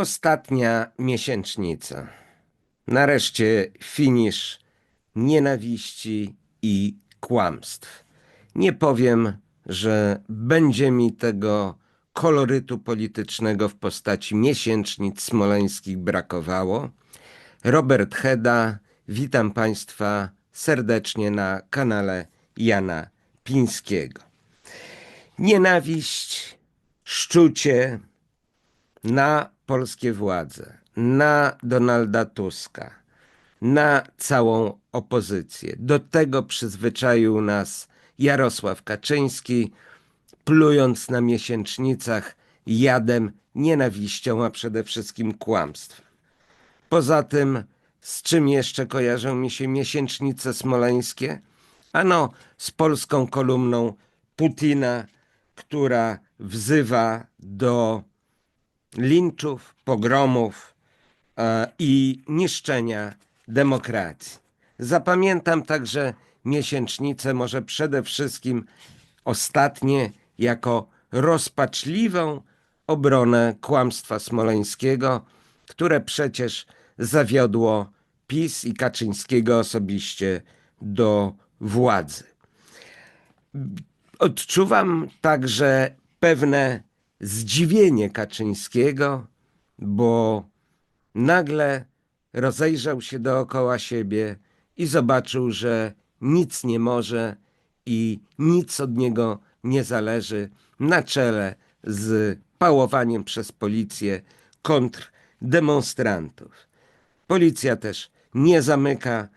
Ostatnia miesięcznica. Nareszcie finisz nienawiści i kłamstw. Nie powiem, że będzie mi tego kolorytu politycznego w postaci miesięcznic smoleńskich brakowało. Robert Heda, witam Państwa serdecznie na kanale Jana Pińskiego. Nienawiść, szczucie na polskie władze, na Donalda Tuska, na całą opozycję. Do tego przyzwyczaił nas Jarosław Kaczyński, plując na miesięcznicach jadem, nienawiścią, a przede wszystkim kłamstwem. Poza tym, z czym jeszcze kojarzą mi się miesięcznice smoleńskie? Ano, z polską kolumną Putina, która wzywa do linczów, pogromów e, i niszczenia demokracji. Zapamiętam także miesięcznicę, może przede wszystkim ostatnie, jako rozpaczliwą obronę kłamstwa smoleńskiego, które przecież zawiodło PiS i Kaczyńskiego osobiście do władzy. Odczuwam także pewne zdziwienie Kaczyńskiego, bo nagle rozejrzał się dookoła siebie i zobaczył, że nic nie może i nic od niego nie zależy na czele z pałowaniem przez policję kontrdemonstrantów. Policja też nie zamyka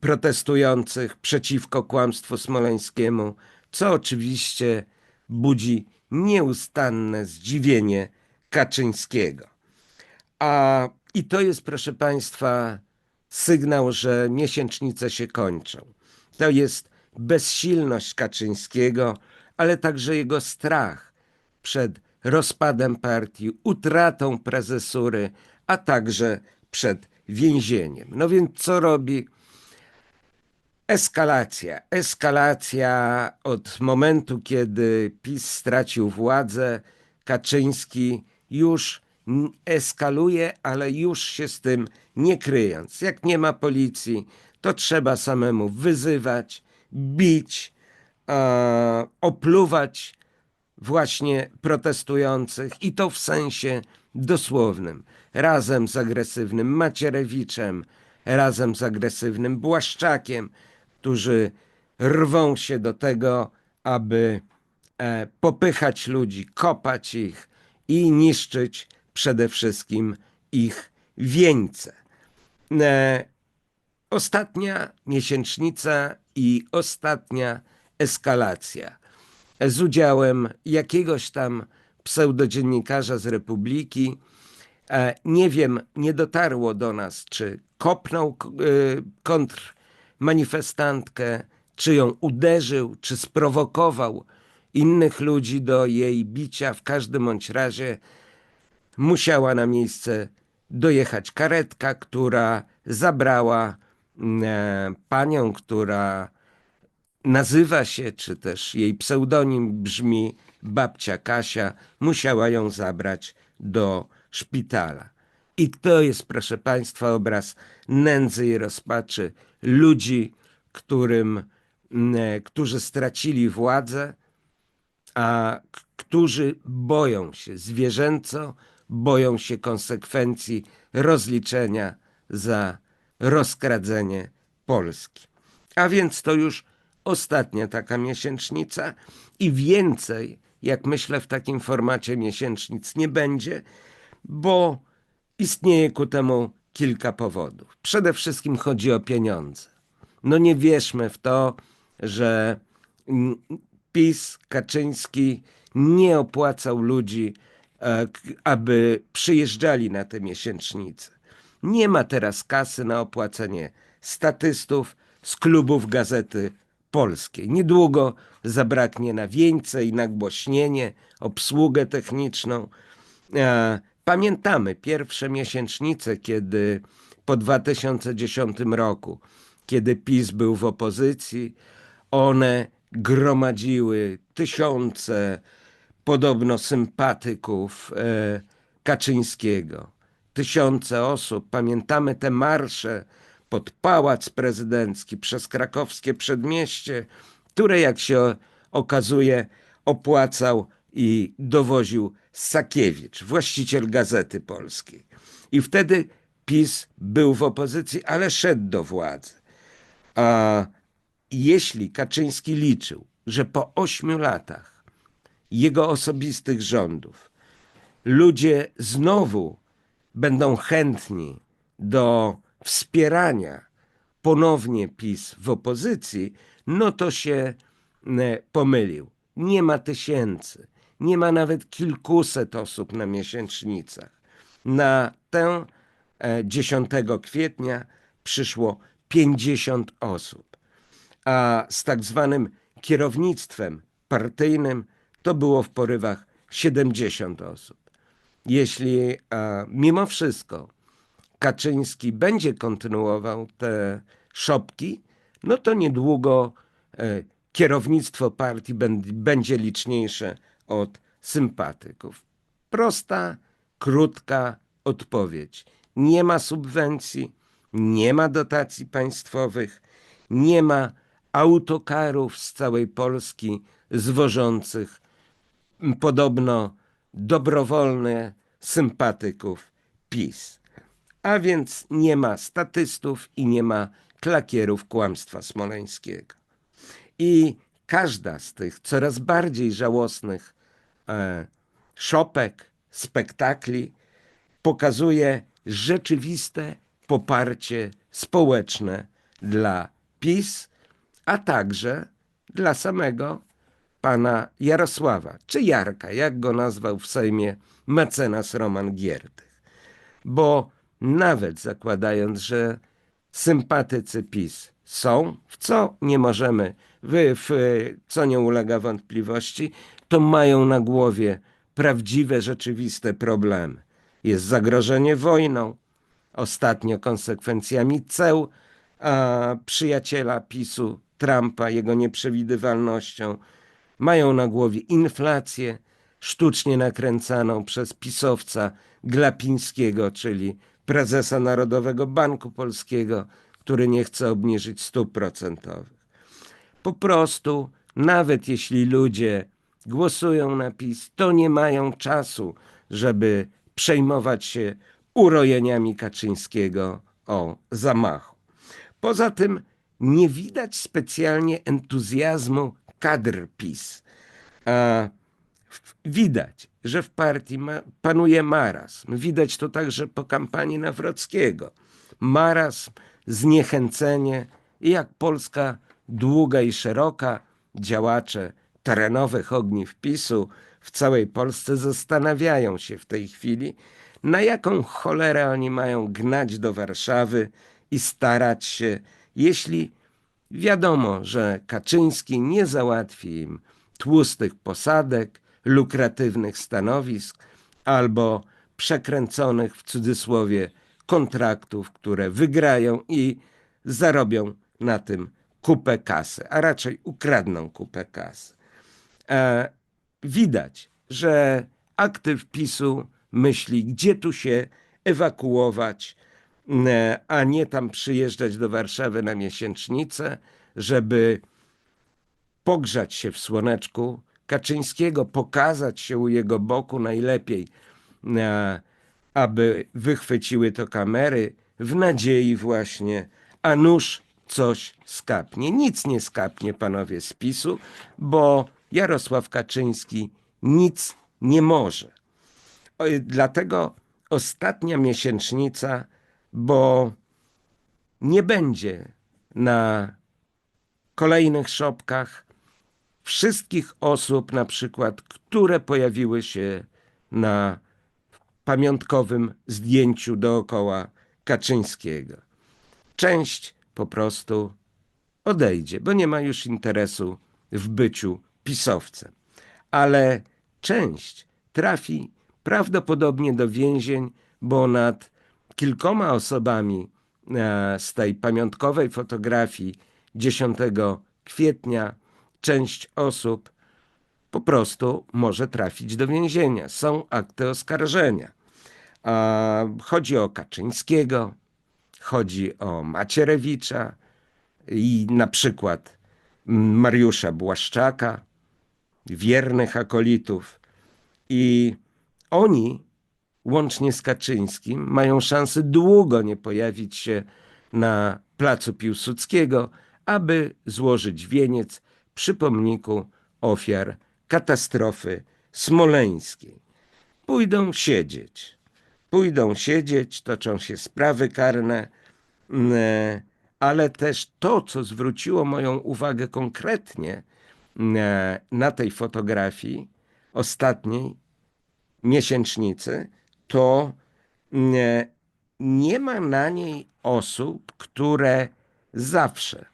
protestujących przeciwko kłamstwu smoleńskiemu, co oczywiście budzi nieustanne zdziwienie Kaczyńskiego. A i to jest, proszę Państwa, sygnał, że miesięcznice się kończą. To jest bezsilność Kaczyńskiego, ale także jego strach przed rozpadem partii, utratą prezesury, a także przed więzieniem. No więc co robi? Eskalacja. Eskalacja od momentu, kiedy PiS stracił władzę, Kaczyński już eskaluje, ale już się z tym nie kryjąc. Jak nie ma policji, to trzeba samemu wyzywać, bić, e, opluwać właśnie protestujących i to w sensie dosłownym. Razem z agresywnym Macierewiczem, razem z agresywnym Błaszczakiem, którzy rwą się do tego, aby e, popychać ludzi, kopać ich i niszczyć przede wszystkim ich wieńce. E, ostatnia miesięcznica i ostatnia eskalacja z udziałem jakiegoś tam pseudodziennikarza z Republiki. E, Nie wiem, nie dotarło do nas, czy kopnął k- kontrmanifestantkę, czy ją uderzył, czy sprowokował innych ludzi do jej bicia. W każdym bądź razie musiała na miejsce dojechać karetka, która zabrała e, panią, która nazywa się, czy też jej pseudonim brzmi babcia Kasia, musiała ją zabrać do szpitala. I to jest, proszę Państwa, obraz nędzy i rozpaczy ludzi, którym, mm, e, którzy stracili władzę, a którzy boją się zwierzęco, boją się konsekwencji rozliczenia za rozkradzenie Polski. A więc to już ostatnia taka miesięcznica i więcej, jak myślę, w takim formacie miesięcznic nie będzie, bo istnieje ku temu kilka powodów. Przede wszystkim chodzi o pieniądze. No nie wierzmy w to, że PiS, Kaczyński nie opłacał ludzi, e, aby przyjeżdżali na te miesięcznice. Nie ma teraz kasy na opłacenie statystów z klubów Gazety Polskiej. Niedługo zabraknie na wieńce i nagłośnienie, obsługę techniczną. Pamiętamy pierwsze miesięcznice, kiedy po 2010 roku, kiedy PiS był w opozycji, one gromadziły tysiące podobno sympatyków e, Kaczyńskiego. Tysiące osób, pamiętamy te marsze pod Pałac Prezydencki, przez krakowskie przedmieście, które jak się okazuje opłacał i dowoził Sakiewicz, właściciel Gazety Polskiej. I wtedy PiS był w opozycji, ale szedł do władzy. A jeśli Kaczyński liczył, że po ośmiu latach jego osobistych rządów ludzie znowu będą chętni do wspierania ponownie PiS w opozycji, no to się e, pomylił. Nie ma tysięcy, nie ma nawet kilkuset osób na miesięcznicach. Na tę e, 10 kwietnia przyszło 50 osób, a z tak zwanym kierownictwem partyjnym to było w porywach 70 osób. Jeśli e, mimo wszystko Kaczyński będzie kontynuował te szopki, no to niedługo e, kierownictwo partii bę- będzie liczniejsze od sympatyków. Prosta, krótka odpowiedź. Nie ma subwencji, nie ma dotacji państwowych, nie ma autokarów z całej Polski zwożących podobno dobrowolne sympatyków PiS. A więc nie ma statystów i nie ma klakierów kłamstwa smoleńskiego. I każda z tych coraz bardziej żałosnych e, szopek, spektakli pokazuje rzeczywiste poparcie społeczne dla PiS, a także dla samego pana Jarosława, czy Jarka, jak go nazwał w Sejmie mecenas Roman Giertych. Bo nawet zakładając, że sympatycy PiS są, w co nie możemy, w, co nie ulega wątpliwości, to mają na głowie prawdziwe, rzeczywiste problemy. Jest zagrożenie wojną, ostatnio konsekwencjami ceł, a przyjaciela PiSu, Trumpa, jego nieprzewidywalnością. Mają na głowie inflację sztucznie nakręcaną przez pisowca Glapińskiego, czyli prezesa Narodowego Banku Polskiego, który nie chce obniżyć stóp procentowych. Po prostu, nawet jeśli ludzie głosują na PiS, to nie mają czasu, żeby przejmować się urojeniami Kaczyńskiego o zamachu. Poza tym nie widać specjalnie entuzjazmu kadr PiS. A widać, że w partii ma, panuje marazm. Widać to także po kampanii Nawrockiego. Marazm, zniechęcenie jak Polska długa i szeroka, działacze terenowych ogniw PiSu w całej Polsce zastanawiają się w tej chwili, na jaką cholerę oni mają gnać do Warszawy i starać się, jeśli wiadomo, że Kaczyński nie załatwi im tłustych posadek, lukratywnych stanowisk albo przekręconych w cudzysłowie kontraktów, które wygrają i zarobią na tym kupę kasy, a raczej ukradną kupę kasy. E, widać, że aktyw PiSu myśli, gdzie tu się ewakuować, e, a nie tam przyjeżdżać do Warszawy na miesięcznicę, żeby pogrzać się w słoneczku Kaczyńskiego, pokazać się u jego boku najlepiej, e, aby wychwyciły to kamery, w nadziei właśnie, a nuż coś skapnie. Nic nie skapnie, panowie z PiSu, bo Jarosław Kaczyński nic nie może. Dlatego ostatnia miesięcznica, bo nie będzie na kolejnych szopkach wszystkich osób, na przykład, które pojawiły się na pamiątkowym zdjęciu dookoła Kaczyńskiego. Część po prostu odejdzie, bo nie ma już interesu w byciu pisowcem. Ale część trafi prawdopodobnie do więzień, bo nad kilkoma osobami e, z tej pamiątkowej fotografii 10 kwietnia część osób po prostu może trafić do więzienia. Są akty oskarżenia. Chodzi o Kaczyńskiego, chodzi o Macierewicza i na przykład Mariusza Błaszczaka, wiernych akolitów. I oni, łącznie z Kaczyńskim, mają szansę długo nie pojawić się na placu Piłsudskiego, aby złożyć wieniec przy pomniku ofiar katastrofy smoleńskiej. Pójdą siedzieć. Pójdą siedzieć, toczą się sprawy karne, ale też to, co zwróciło moją uwagę konkretnie mm, e, na tej fotografii ostatniej miesięcznicy, to nie, nie ma na niej osób, które zawsze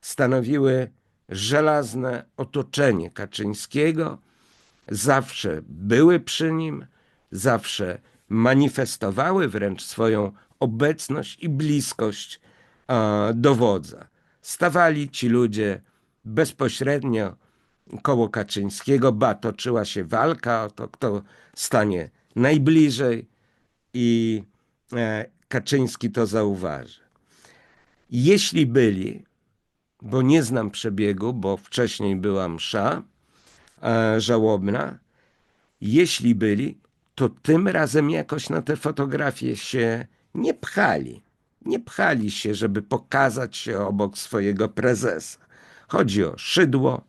stanowiły żelazne otoczenie Kaczyńskiego, zawsze były przy nim, zawsze manifestowały wręcz swoją obecność i bliskość e, do wodza. Stawali ci ludzie bezpośrednio koło Kaczyńskiego, ba, toczyła się walka o to, kto stanie najbliżej i e, Kaczyński to zauważy. Jeśli byli, bo nie znam przebiegu, bo wcześniej była msza e, żałobna, jeśli byli, to tym razem jakoś na te fotografie się nie pchali. Nie pchali się, żeby pokazać się obok swojego prezesa. Chodzi o Szydło,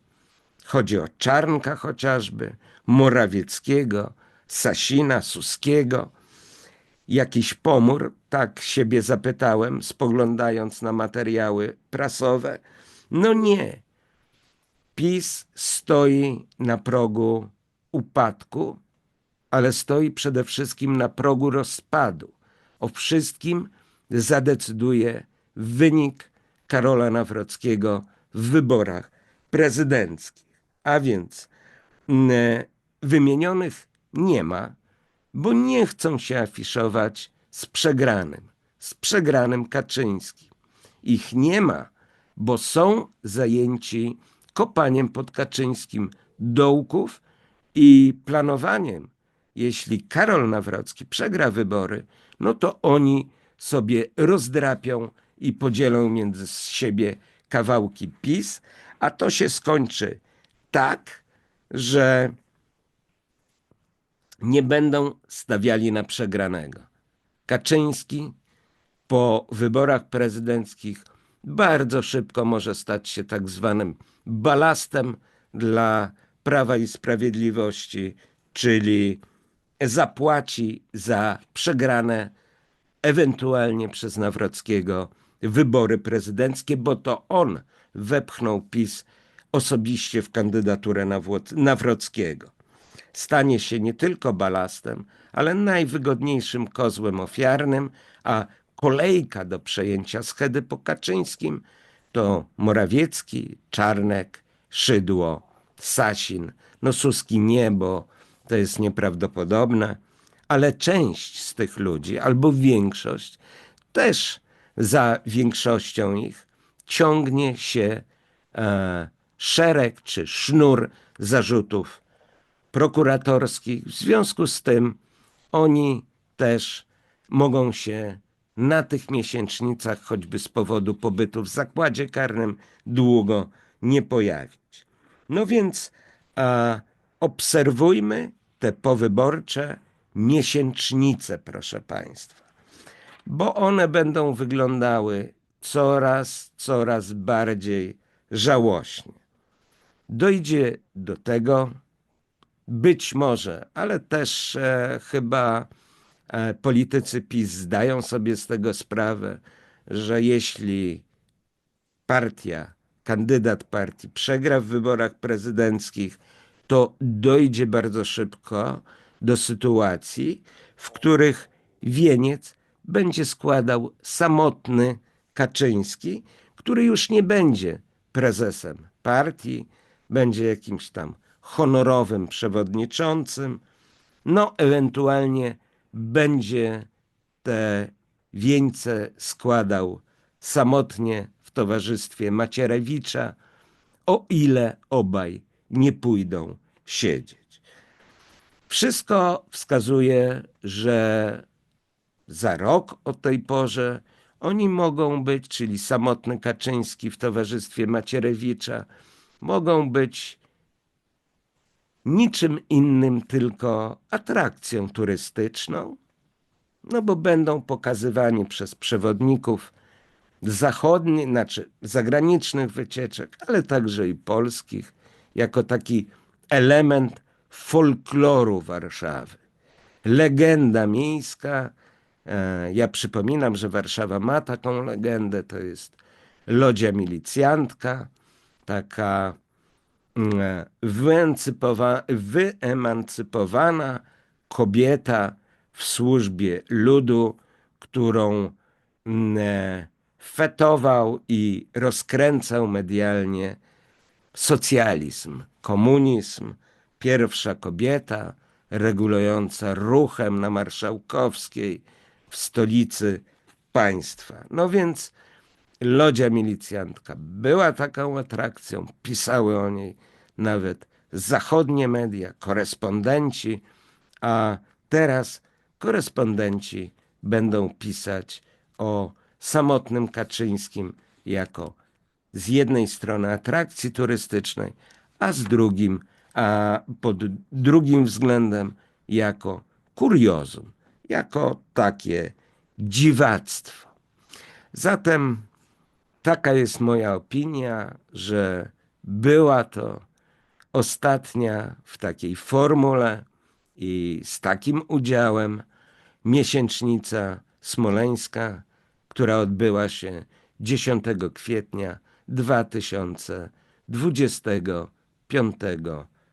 chodzi o Czarnka chociażby, Morawieckiego, Sasina, Suskiego. Jakiś pomór, tak siebie zapytałem, spoglądając na materiały prasowe. No nie. PiS stoi na progu upadku, ale stoi przede wszystkim na progu rozpadu. O wszystkim zadecyduje wynik Karola Nawrockiego w wyborach prezydenckich. A więc mm, wymienionych nie ma, bo nie chcą się afiszować z przegranym, z przegranym Kaczyńskim. Ich nie ma, bo są zajęci kopaniem pod Kaczyńskim dołków i planowaniem, jeśli Karol Nawrocki przegra wybory, no to oni sobie rozdrapią i podzielą między siebie kawałki PiS, a to się skończy tak, że nie będą stawiali na przegranego. Kaczyński po wyborach prezydenckich bardzo szybko może stać się tak zwanym balastem dla Prawa i Sprawiedliwości, czyli zapłaci za przegrane ewentualnie przez Nawrockiego wybory prezydenckie, bo to on wepchnął PiS osobiście w kandydaturę Nawrockiego. Stanie się nie tylko balastem, ale najwygodniejszym kozłem ofiarnym, a kolejka do przejęcia schedy po Kaczyńskim to Morawiecki, Czarnek, Szydło, Sasin. No Suski nie, bo to jest nieprawdopodobne, ale część z tych ludzi, albo większość, też za większością ich ciągnie się e, szereg czy sznur zarzutów prokuratorskich. W związku z tym oni też mogą się na tych miesięcznicach, choćby z powodu pobytu w zakładzie karnym, długo nie pojawić. No więc a, obserwujmy te powyborcze miesięcznice, proszę Państwa, bo one będą wyglądały coraz, coraz bardziej żałośnie. Dojdzie do tego, być może, ale też e, chyba e, politycy PiS zdają sobie z tego sprawę, że jeśli partia, kandydat partii przegra w wyborach prezydenckich, to dojdzie bardzo szybko do sytuacji, w których wieniec będzie składał samotny Kaczyński, który już nie będzie prezesem partii, będzie jakimś tam honorowym przewodniczącym, no ewentualnie będzie te wieńce składał samotnie w towarzystwie Macierewicza, o ile obaj nie pójdą siedzieć. Wszystko wskazuje, że za rok o tej porze oni mogą być, czyli samotny Kaczyński w towarzystwie Macierewicza, mogą być niczym innym, tylko atrakcją turystyczną, no bo będą pokazywani przez przewodników zachodnich, znaczy zagranicznych wycieczek, ale także i polskich, jako taki element folkloru Warszawy. Legenda miejska. E, Ja przypominam, że Warszawa ma taką legendę. To jest lodzia milicjantka, taka mm, e, wyemancypowa- wyemancypowana kobieta w służbie ludu, którą mm, e, fetował i rozkręcał medialnie socjalizm, komunizm, pierwsza kobieta regulująca ruchem na Marszałkowskiej w stolicy państwa. No więc Lodzia Milicjantka była taką atrakcją, pisały o niej nawet zachodnie media, korespondenci, a teraz korespondenci będą pisać o samotnym Kaczyńskim jako z jednej strony atrakcji turystycznej, a z drugim, a pod drugim względem jako kuriozum, jako takie dziwactwo. Zatem taka jest moja opinia, że była to ostatnia w takiej formule i z takim udziałem miesięcznica smoleńska, która odbyła się 10 kwietnia 2025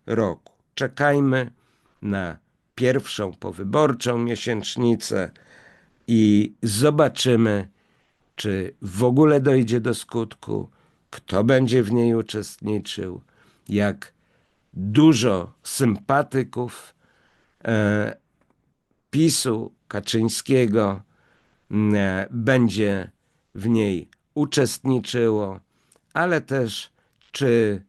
roku. Czekajmy na pierwszą powyborczą miesięcznicę i zobaczymy, czy w ogóle dojdzie do skutku, kto będzie w niej uczestniczył, jak dużo sympatyków e, PiSu Kaczyńskiego e, będzie w niej uczestniczyło, ale też czy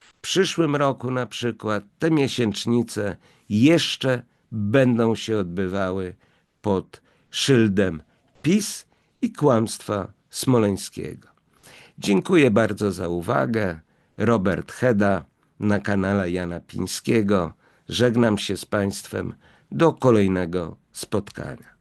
w przyszłym roku na przykład te miesięcznice jeszcze będą się odbywały pod szyldem PiS i kłamstwa smoleńskiego. Dziękuję bardzo za uwagę. Robert Heda na kanale Jana Pińskiego. Żegnam się z Państwem do kolejnego spotkania.